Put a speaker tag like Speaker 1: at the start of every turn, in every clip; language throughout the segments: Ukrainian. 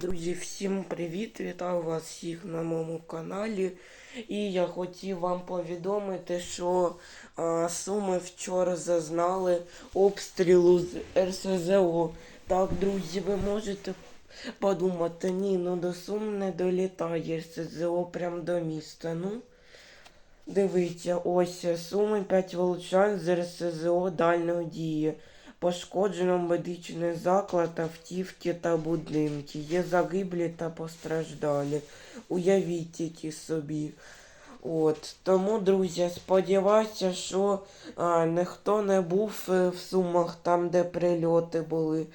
Speaker 1: Друзі, всім привіт! Вітаю вас всіх на моєму каналі. І я хотів вам повідомити, що а, Суми вчора зазнали обстрілу з РСЗО. Так, друзі, ви можете подумати, ні, ну до Сум не долітає РСЗО прямо до міста. Ну, дивіться, ось Суми 5 волчан з РСЗО дальньої дії. Пошкоджено медичний заклад, автівки та будинки. Є загиблі та постраждалі. Уявіть тільки собі. От. Тому, друзі, сподіваюся, що а, ніхто не був е, в Сумах там, де прильоти були.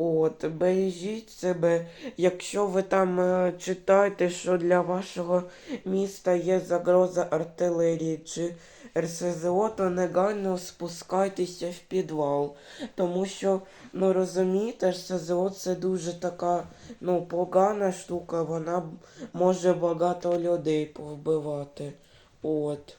Speaker 1: От. Бережіть себе. Якщо ви там е, читаєте, що для вашого міста є загроза артилерії чи РСЗО, то негайно спускайтеся в підвал. Тому що, ну розумієте, СЗО це дуже така ну, погана штука, вона може багато людей повбивати. От.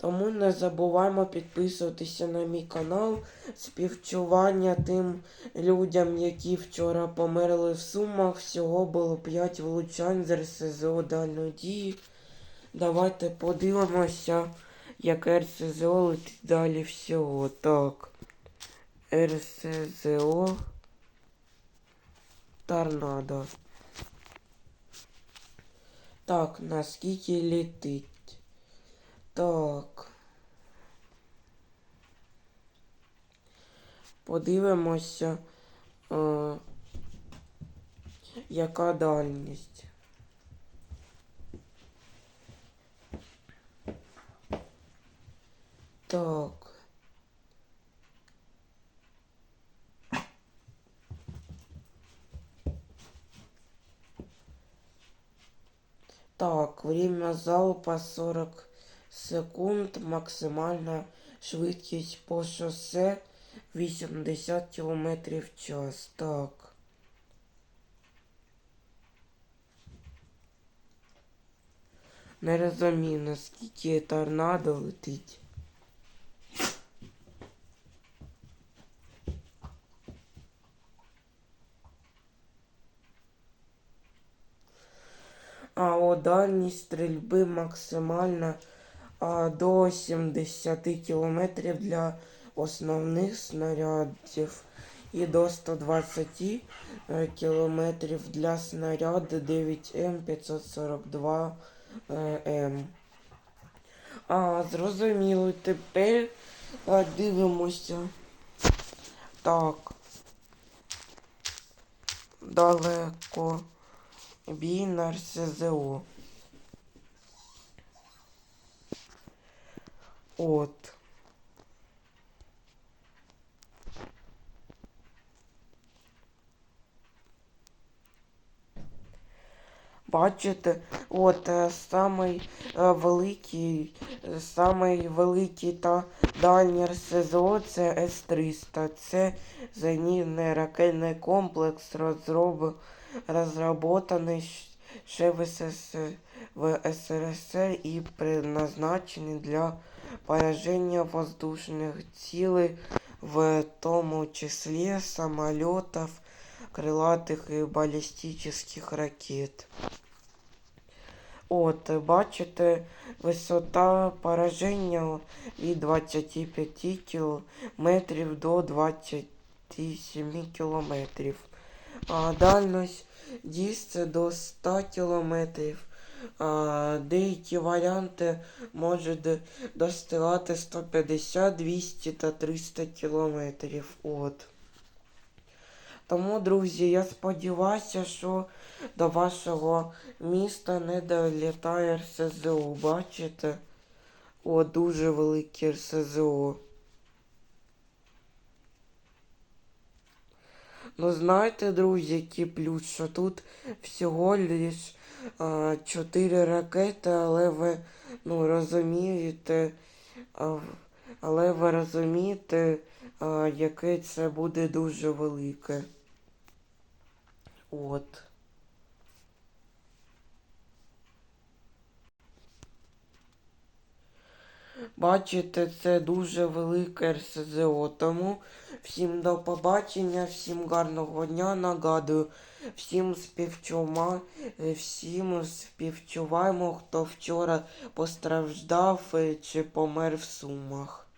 Speaker 1: Тому не забуваємо підписуватися на мій канал. Співчування тим людям, які вчора померли в Сумах. Всього було 5 влучань з РСЗО дальної дії. Давайте подивимося, як РСЗО летить далі всього. Так. РСЗО. Торнадо. Так, наскільки летить? Так. Подивимося, е, яка дальність. Так. Так, время залпа 40 секунд, максимальна швидкість по шосе 80 км в час. Так. Не розумію, наскільки торнадо летить. А о дальність стрільби максимальна до 70 км для основних снарядів і до 120 е, км для снаряду 9М 542 е, М. А, зрозуміло, тепер а, дивимося. Так. Далеко. Бій на РСЗО. От. Бачите, от е, самий е, великий, е, самий великий та дальній РСЗО це С-300. Це зенітний ракетний комплекс, розроб, розроботаний ще в, СС, в СРСР і предназначений для пораження воздушних цілей, в тому числі самолітів, крилатих і балістичних ракет. От, бачите, висота пораження від 25 км до 27 км. А дальність дійсно до 100 км. Деякі варіанти можуть достигати 150, 200 та 300 км. От. Тому, друзі, я сподіваюся, що до вашого міста не долітає РСЗО. Бачите? О, дуже велике РСЗО. Ну, знаєте, друзі, який плюс, що тут всього лиш 4 ракети, але ви ну, розумієте, а, але ви розумієте, а, яке це буде дуже велике. От. Бачите, це дуже велике РСЗО. Тому всім до побачення, всім гарного дня. Нагадую, всім співчума, всім співчуваємо, хто вчора постраждав е, чи помер в Сумах.